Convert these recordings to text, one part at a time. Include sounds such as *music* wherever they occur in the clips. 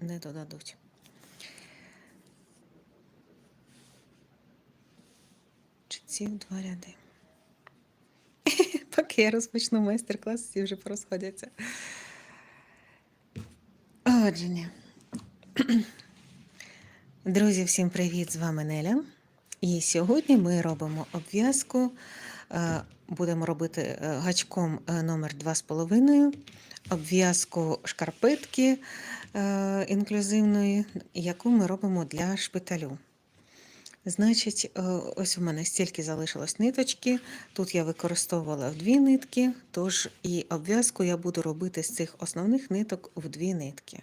не додадуть. Чи ці два ряди? *laughs* Поки я розпочну майстер-клас, всі вже порозходяться. Отже. Друзі, всім привіт! З вами Неля. І сьогодні ми робимо обв'язку. Будемо робити е, гачком е, номер 2,5, обв'язку шкарпетки е, інклюзивної, яку ми робимо для шпиталю. Значить, ось у мене стільки залишилось ниточки. Тут я використовувала дві нитки, тож і обв'язку я буду робити з цих основних ниток в дві нитки.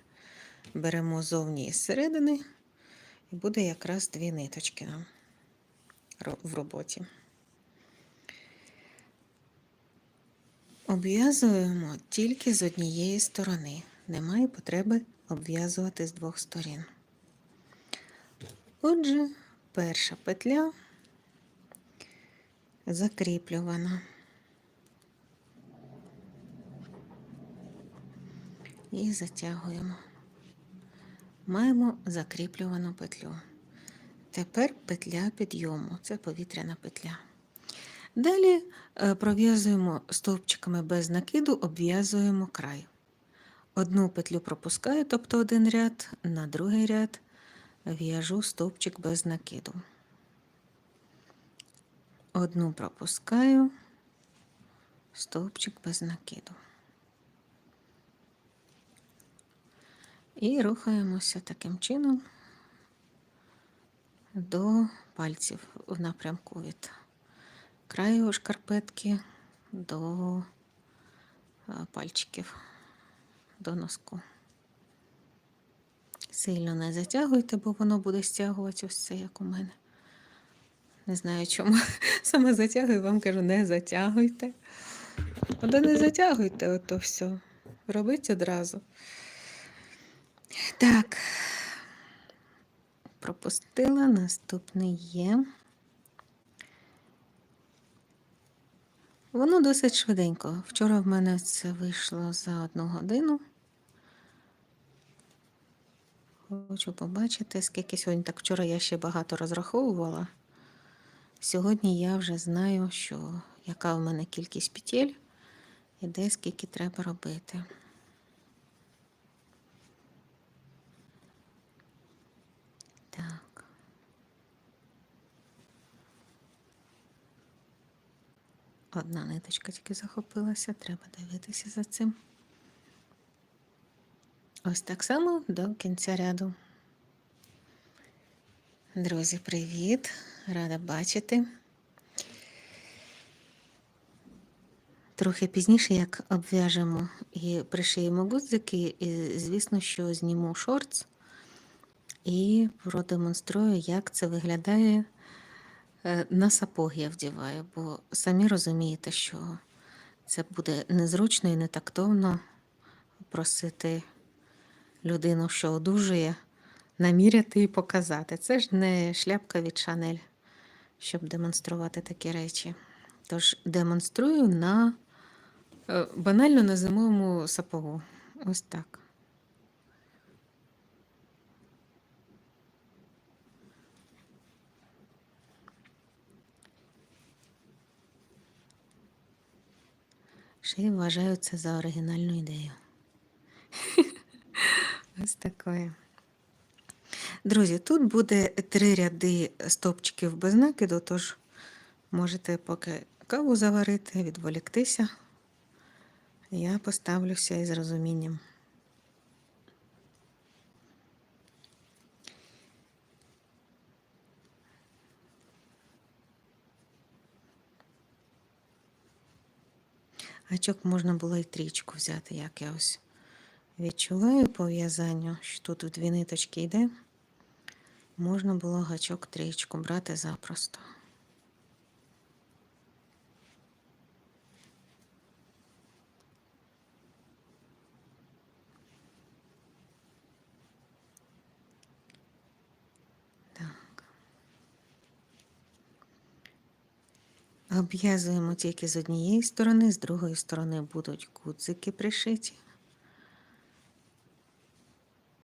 Беремо зовні і зсередини, і буде якраз дві ниточки в роботі. Обв'язуємо тільки з однієї сторони. Немає потреби обв'язувати з двох сторін. Отже, перша петля закріплювана. І затягуємо. Маємо закріплювану петлю. Тепер петля підйому, це повітряна петля. Далі е, пров'язуємо стовпчиками без накиду, обв'язуємо край. Одну петлю пропускаю, тобто один ряд, на другий ряд в'яжу стовпчик без накиду. Одну пропускаю, стовпчик без накиду. І рухаємося таким чином до пальців в напрямку від краю шкарпетки до е, пальчиків, до носку. Сильно не затягуйте, бо воно буде стягувати ось це, як у мене. Не знаю чому. *laughs* Саме затягую, вам кажу, не затягуйте. Оде не затягуйте ото все. Робіть одразу. Так. Пропустила, наступний є. Воно досить швиденько. Вчора в мене це вийшло за одну годину. Хочу побачити, скільки сьогодні. Так вчора я ще багато розраховувала. Сьогодні я вже знаю, що яка в мене кількість петель і де скільки треба робити. Так. Одна ниточка тільки захопилася, треба дивитися за цим. Ось так само до кінця ряду. Друзі, привіт! Рада бачити. Трохи пізніше, як обв'яжемо і пришиємо гудзики, і, звісно, що зніму шортс і продемонструю, як це виглядає на сапог я вдіваю, бо самі розумієте, що це буде незручно і нетактовно просити людину, що одужує, наміряти і показати. Це ж не шляпка від Шанель, щоб демонструвати такі речі. Тож демонструю на е, банально на зимовому сапогу. Ось так. Ще й вважаю це за оригінальну ідею. *laughs* Ось такое. Друзі, тут буде три ряди стопчиків без накиду, тож можете поки каву заварити, відволіктися. Я поставлюся із розумінням. Гачок можна було і трічку взяти, як я ось відчуваю по в'язанню, що тут в дві ниточки йде. Можна було гачок трічку брати запросто. Обв'язуємо тільки з однієї сторони, з другої сторони будуть кудзики пришиті.